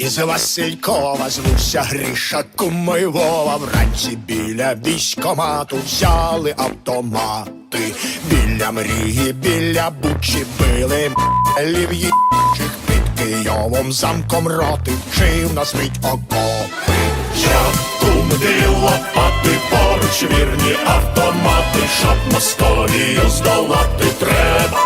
з Василькова, звуся Гріша куми Вранці біля військомату взяли автомати. Біля мрії, біля бучі били лів'їчих під Києвом замком роти вчив нас мить окопи. Я кум дві лопати, поруч вірні автомати, щоб Московію здолати треба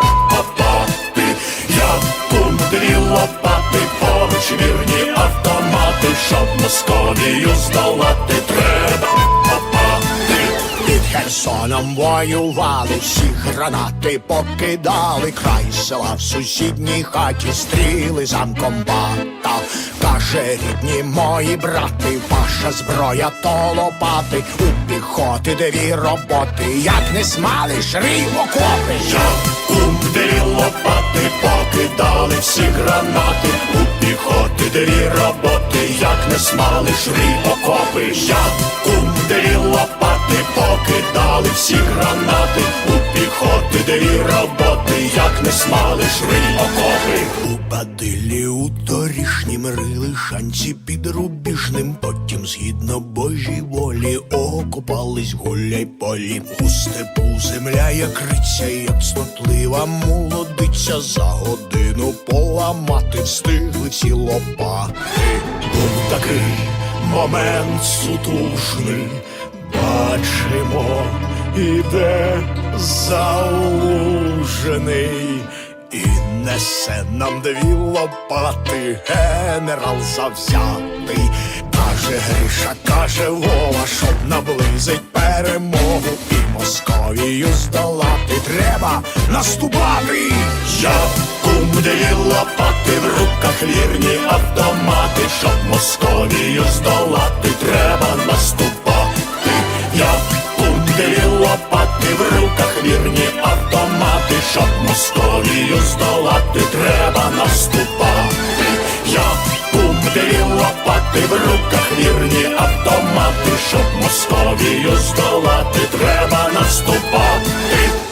Московію здолати треба копати. Під Херсоном воювали, всі гранати покидали, край села в сусідній хаті стріли замком бата. Каже, рідні мої брати, ваша зброя то лопати, у піхоти дві роботи, як не смалиш, рій окопи. Я кум дві лопати, покидали всі гранати, у не смалиш, рій окопи. Я кум дві лопати, покидали всі гранати, у піхоти дві роботи, як не смалиш, рий окопи. У бадилі у торішнім рили шанці під рубіжним, потім згідно Божій волі окопались гуляй полі. У степу земля як риця, як стотлива молодиця, за годину поламати встигли ці лопати. Був такий момент сутужний, бачимо, іде залужений. І несе нам дві лопати, генерал завзятий. Каже Гриша, каже Вова, щоб наблизить перемогу і Московію здолати треба наступати. Я кум дві лопати, в руках вірні автомати, щоб Московію здолати треба наступати. Я кум дві лопати, в руках вірні автомати, щоб Московію здолати треба наступати. щоб Московію здолати, треба наступати.